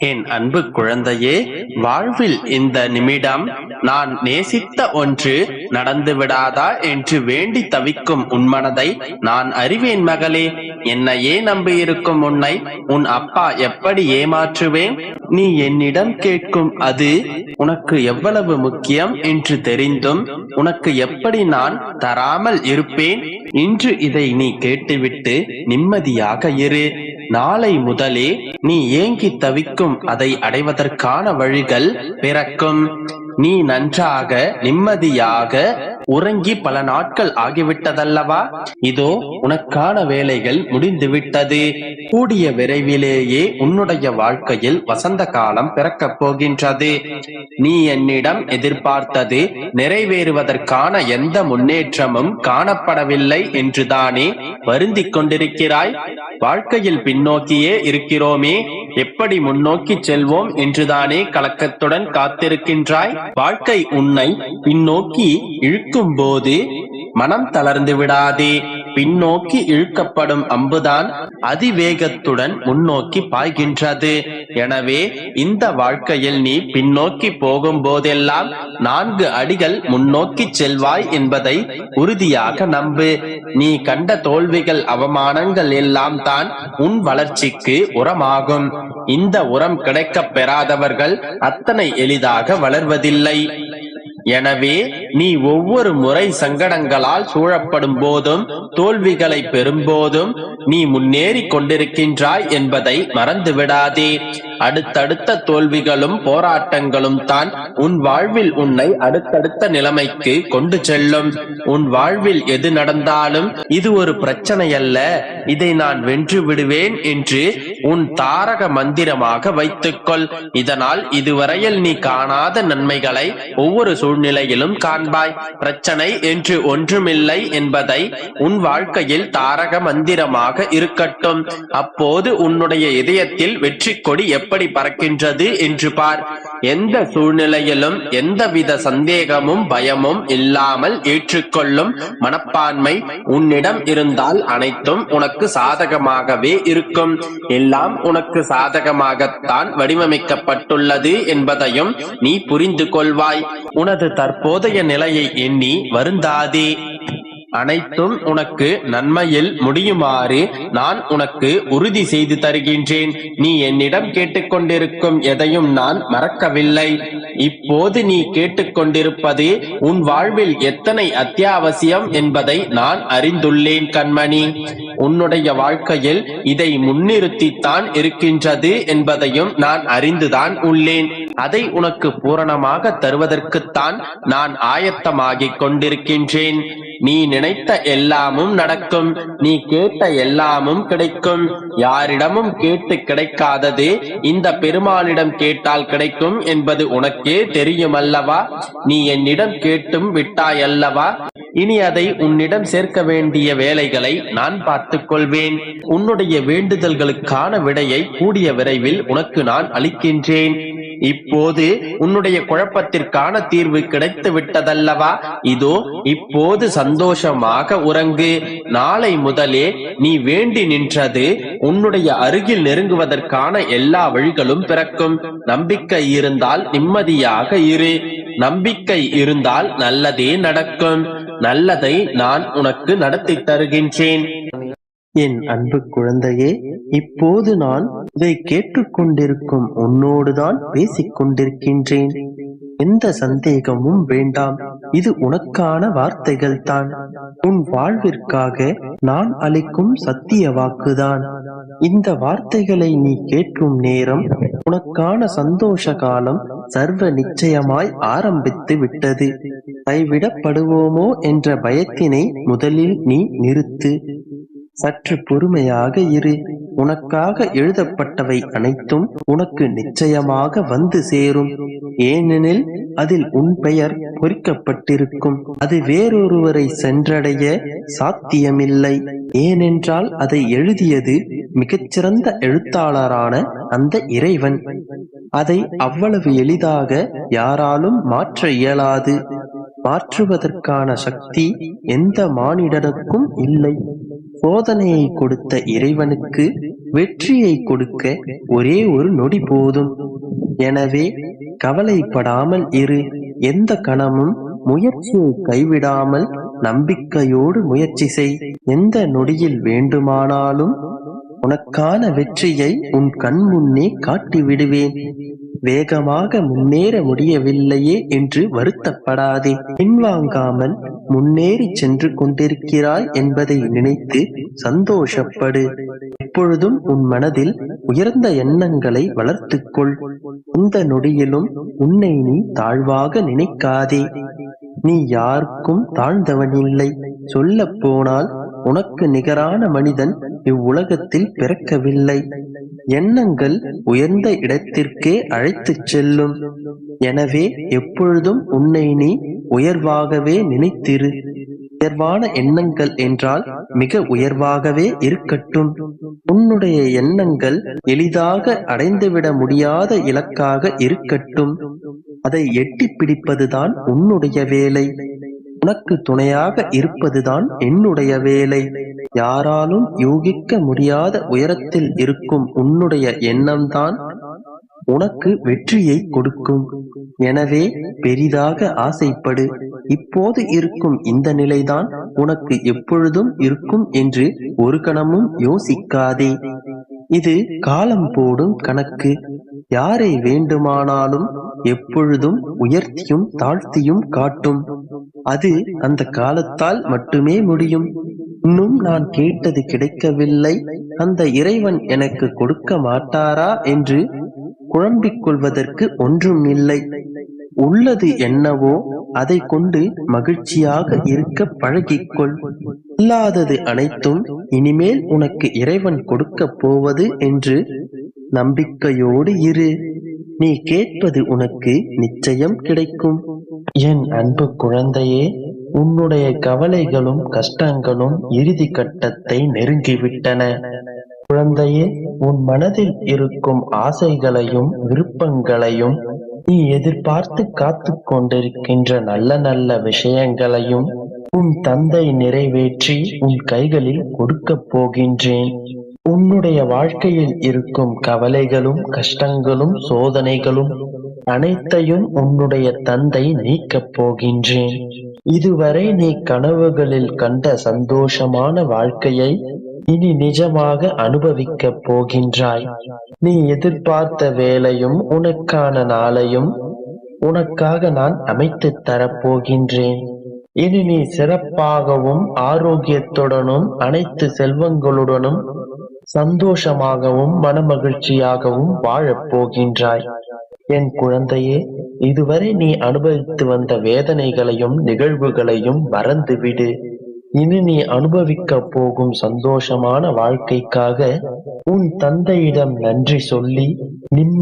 என் அன்பு குழந்தையே வாழ்வில் இந்த நிமிடம் நான் நேசித்த ஒன்று நடந்து விடாதா என்று வேண்டி தவிக்கும் உன் மனதை நான் அறிவேன் மகளே. என்னையே நம்பியிருக்கும் உன்னை உன் அப்பா எப்படி ஏமாற்றுவேன்? நீ என்னிடம் கேட்கும் அது உனக்கு எவ்வளவு முக்கியம் என்று தெரிந்தும் உனக்கு எப்படி நான் தராமல் இருப்பேன்? இன்று இதை நீ கேட்டுவிட்டு நிம்மதியாக இரு. நாளை முதலே நீ ஏங்கி தவிக்கும் அதை அடைவதற்கான வழிகள் பிறக்கும். நீ நன்றாக நிம்மதியாக உறங்கி பல நாட்கள் ஆகிவிட்டதல்லவா? இதோ உனக்கான வேலைகள் முடிந்துவிட்டது. கூடிய விரைவிலேயே உன்னுடைய வாழ்க்கையில் வசந்த காலம் பிறக்கப் போகின்றது. நீ என்னிடம் எதிர்பார்த்தது நிறைவேறுவதற்கான எந்த முன்னேற்றமும் காணப்படவில்லை என்றுதானே வருந்திக் கொண்டிருக்கிறாய்? வாழ்க்கையில் பின்னோக்கியே இருக்கிறோமே. எப்படி முன்னோக்கி செல்வோம் என்றுதானே கலக்கத்துடன் காத்திருக்கின்றாய்? வாழ்க்கை உன்னை பின்னோக்கி இழுக்கும் போது மனம் தளர்ந்து விடாதே. பின்னோக்கி இழுக்கப்படும் அம்புதான் அதிவேகத்துடன் முன்னோக்கி பாய்கின்றது. எனவே இந்த வாழ்க்கையில் நீ பின்னோக்கி போகும் போதெல்லாம் நான்கு அடிகள் முன்னோக்கி செல்வாய் என்பதை உறுதியாக நம்பு. நீ கண்ட தோல்விகள் அவமானங்கள் எல்லாம் தான் உன் வளர்ச்சிக்கு உரமாகும். இந்த உரம் கிடைக்கப் பெறாதவர்கள் அத்தனை எளிதாக வளர்வதில்லை. எனவே நீ ஒவ்வொரு முறை சங்கடங்களால் சூழப்படும் போதும் தோல்விகளை பெறும்போதும் நீ முன்னேறி கொண்டிருக்கின்றாய் என்பதை மறந்து விடாதே அடுத்தடுத்த தோல்விகளும் போராட்டங்களும் தான் உன் வாழ்வில் உன்னை அடுத்தடுத்த நிலைமைக்கு கொண்டு செல்லும். உன் வாழ்வில் எது நடந்தாலும் இது ஒரு பிரச்சனை அல்ல இதை நான் வென்று விடுவேன் என்று உன் தாரக மந்திரமாக வைத்துக்கொள். இதனால் இதுவரையில் நீ காணாத நன்மைகளை ஒவ்வொரு சூழ்நிலையிலும் காண காண்பாய். பிரச்சனை என்று ஒன்றுமில்லை என்பதை உன் வாழ்க்கையில் தாரக மந்திரமாக இருக்கட்டும். அப்போது உன்னுடைய இதயத்தில் வெற்றி கொடி எப்படி பறக்கின்றது என்று பார். எந்த சூழ்நிலையிலும் எந்தவித சந்தேகமும் பயமும் இல்லாமல் ஏற்றுக்கொள்ளும் மனப்பான்மை உன்னிடம் இருந்தால் அனைத்தும் உனக்கு சாதகமாகவே இருக்கும். எல்லாம் உனக்கு சாதகமாகத்தான் வடிவமைக்கப்பட்டுள்ளது என்பதையும் நீ புரிந்து கொள்வாய் உனது தற்போதைய நிலையை எண்ணி வருந்தாதே அனைத்தும் உனக்கு நன்மையில் முடியுமாறு நான் உனக்கு உறுதி செய்து தருகின்றேன். நீ என்னிடம் கேட்டுக்கொண்டிருக்கும் எதையும் நான் மறக்கவில்லை. இப்போது நீ கேட்டுக்கொண்டிருப்பது உன் வாழ்வில் எத்தனை அத்தியாவசியம் என்பதை நான் அறிந்துள்ளேன் கண்மணி. உன்னுடைய வாழ்க்கையில் இதை முன்னிறுத்தித்தான் இருக்கின்றது என்பதையும் நான் அறிந்துதான் உள்ளேன். அதை உனக்கு பூரணமாக தருவதற்குத்தான் நான் ஆயத்தமாகிக் கொண்டிருக்கின்றேன். நீ நினைத்த எல்லாமும் நடக்கும். நீ கேட்ட எல்லாமும் கிடைக்கும். யாரிடமும் கேட்டு கிடைக்காதது இந்த பெருமானிடம் கேட்டால் கிடைக்கும் என்பது உனக்கே தெரியும் அல்லவா நீ என்னிடம் கேட்டும் விட்டாய் அல்லவா இனி அதை உன்னிடம் சேர்க்க வேண்டிய வேலைகளை நான் பார்த்துக் கொள்வேன். உன்னுடைய வேண்டுதல்களுக்கான விடையை கூடிய விரைவில் உனக்கு நான் அளிக்கின்றேன். இப்போது உன்னுடைய குழப்பத்திற்கான தீர்வு கிடைத்து விட்டதல்லவா? இதோ இப்போது சந்தோஷமாக உறங்கு. நாளை முதலே நீ வேண்டி நின்றது உன்னுடைய அருகில் நெருங்குவதற்கான எல்லா வழிகளும் பிறக்கும். நம்பிக்கை இருந்தால் நிம்மதியாக இரு. நம்பிக்கை இருந்தால் நல்லதே நடக்கும். நல்லதை நான் உனக்கு நடத்தி தருகின்றேன். என் அன்பு குழந்தையே இப்போது நான் இதை கேட்டுக்கொண்டிருக்கும் உன்னோடுதான் பேசிக் கொண்டிருக்கின்றேன் எந்த சந்தேகமும் வேண்டாம். இது உனக்கான வார்த்தைகள் தான் உன் வாழ்விற்காக நான் அளிக்கும் சத்திய வாக்குதான். இந்த வார்த்தைகளை நீ கேட்கும் நேரம் உனக்கான சந்தோஷ காலம் சர்வ நிச்சயமாய் ஆரம்பித்து விட்டது. கைவிடப்படுவோமோ என்ற பயத்தினை முதலில் நீ நிறுத்து. சற்று பொறுமையாக இரு. உனக்காக எழுதப்பட்டவை அனைத்தும் உனக்கு நிச்சயமாக வந்து சேரும். ஏனெனில் அதில் உன் பெயர் பொறிக்கப்பட்டிருக்கும். அது வேறொருவரை சென்றடைய சாத்தியமில்லை. ஏனென்றால் அதை எழுதியது மிகச்சிறந்த எழுத்தாளரான அந்த இறைவன். அதை அவ்வளவு எளிதாக யாராலும் மாற்ற இயலாது. மாற்றுவதற்கான சக்தி எந்த மானிடனுக்கும் இல்லை. சோதனையை கொடுத்த இறைவனுக்கு வெற்றியை கொடுக்க ஒரே ஒரு நொடி போதும். எனவே கவலைப்படாமல் இரு. எந்த கணமும் முயற்சியை கைவிடாமல் நம்பிக்கையோடு முயற்சி செய். எந்த நொடியில் வேண்டுமானாலும் உனக்கான வெற்றியை உன் கண் முன்னே காட்டி விடுவேன் வேகமாக முன்னேற முடியவில்லையே என்று வருத்தப்படாதே. பின்வாங்காமல் முன்னேறி சென்று கொண்டிருக்கிறாய் என்பதை நினைத்து சந்தோஷப்படு. எப்பொழுதும் உன் மனதில் உயர்ந்த எண்ணங்களை வளர்த்துக்கொள். எந்த நொடியிலும் உன்னை நீ தாழ்வாக நினைக்காதே. நீ யாருக்கும் தாழ்ந்தவனில்லை. சொல்லப் போனால் உனக்கு நிகரான மனிதன் இவ்வுலகத்தில் பிறக்கவில்லை. எண்ணங்கள் உயர்ந்த இடத்திற்கே அழைத்துச் செல்லும். எனவே எப்பொழுதும் உன்னை நீ உயர்வாகவே நினைத்திரு. உயர்வான எண்ணங்கள் என்றால் மிக உயர்வாகவே இருக்கட்டும். உன்னுடைய எண்ணங்கள் எளிதாக அடைந்துவிட முடியாத இலக்காக இருக்கட்டும். அதை எட்டி பிடிப்பதுதான் உன்னுடைய வேலை. உனக்கு துணையாக இருப்பதுதான் என்னுடைய வேலை. யாராலும் யூகிக்க முடியாத உயரத்தில் இருக்கும் உன்னுடைய எண்ணம்தான் உனக்கு வெற்றியை கொடுக்கும். எனவே பெரிதாக ஆசைப்படு. இப்போது இருக்கும் இந்த நிலைதான் உனக்கு எப்பொழுதும் இருக்கும் என்று ஒரு கணமும் யோசிக்காதே. இது காலம் போடும் கணக்கு. யாரை வேண்டுமானாலும் எப்பொழுதும் உயர்த்தியும் தாழ்த்தியும் காட்டும். அது அந்த காலத்தால் மட்டுமே முடியும். இன்னும் நான் கேட்டது கிடைக்கவில்லை. அந்த இறைவன் எனக்கு கொடுக்க மாட்டாரா என்று குழம்பிக் கொள்வதற்கு ஒன்றும் இல்லை. உள்ளது என்னவோ அதை கொண்டு மகிழ்ச்சியாக இருக்க பழகிக்கொள். இல்லாதது அனைத்தும் இனிமேல் உனக்கு இறைவன் கொடுக்க போவது என்று நம்பிக்கையோடு இரு. நீ கேட்பது உனக்கு நிச்சயம் கிடைக்கும். என் அன்பு குழந்தையே உன்னுடைய கவலைகளும் கஷ்டங்களும் இறுதி கட்டத்தை நெருங்கிவிட்டன. குழந்தையே உன் மனதில் இருக்கும் ஆசைகளையும் விருப்பங்களையும் நீ எதிர்பார்த்து காத்து கொண்டிருக்கின்ற நல்ல நல்ல விஷயங்களையும் உன் தந்தை நிறைவேற்றி உன் கைகளில் கொடுக்கப் போகின்றேன். உன்னுடைய வாழ்க்கையில் இருக்கும் கவலைகளும் கஷ்டங்களும் சோதனைகளும் அனைத்தையும் உன்னுடைய தந்தை நீக்கப் போகின்றேன். இதுவரை நீ கனவுகளில் கண்ட சந்தோஷமான வாழ்க்கையை இனி நிஜமாக அனுபவிக்கப் போகின்றாய். நீ எதிர்பார்த்த வேலையும் உனக்கான நாளையும் உனக்காக நான் அமைத்து தரப்போகின்றேன் இனி நீ சிறப்பாகவும் ஆரோக்கியத்துடனும் அனைத்து செல்வங்களுடனும் சந்தோஷமாகவும் மனமகிழ்ச்சியாகவும் வாழப் போகின்றாய். என் குழந்தையே இதுவரை நீ அனுபவித்து வந்த வேதனைகளையும் நிகழ்வுகளையும் மறந்துவிடு. இனி நீ அனுபவிக்க போகும் சந்தோஷமான வாழ்க்கைக்காக உன் தந்தையிடம் நன்றி சொல்லி நிம்ம